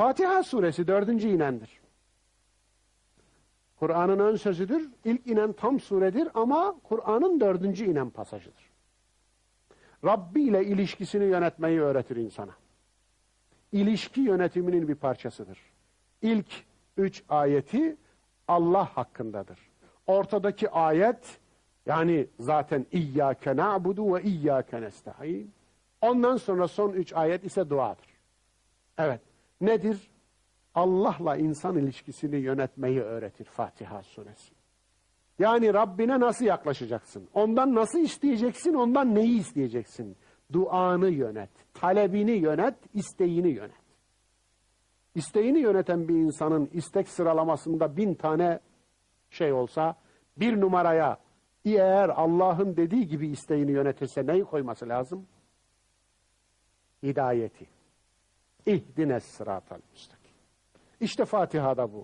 Fatiha suresi dördüncü inendir. Kur'an'ın ön sözüdür. İlk inen tam suredir ama Kur'an'ın dördüncü inen pasajıdır. Rabbi ile ilişkisini yönetmeyi öğretir insana. İlişki yönetiminin bir parçasıdır. İlk üç ayeti Allah hakkındadır. Ortadaki ayet yani zaten İyyâke na'budu ve İyyâke nesta'in. Ondan sonra son üç ayet ise duadır. Evet. Nedir? Allah'la insan ilişkisini yönetmeyi öğretir Fatiha suresi. Yani Rabbine nasıl yaklaşacaksın? Ondan nasıl isteyeceksin? Ondan neyi isteyeceksin? Duanı yönet, talebini yönet, isteğini yönet. İsteğini yöneten bir insanın istek sıralamasında bin tane şey olsa, bir numaraya eğer Allah'ın dediği gibi isteğini yönetirse neyi koyması lazım? Hidayeti. İhdines sıratal müstakim. İşte Fatiha'da bu.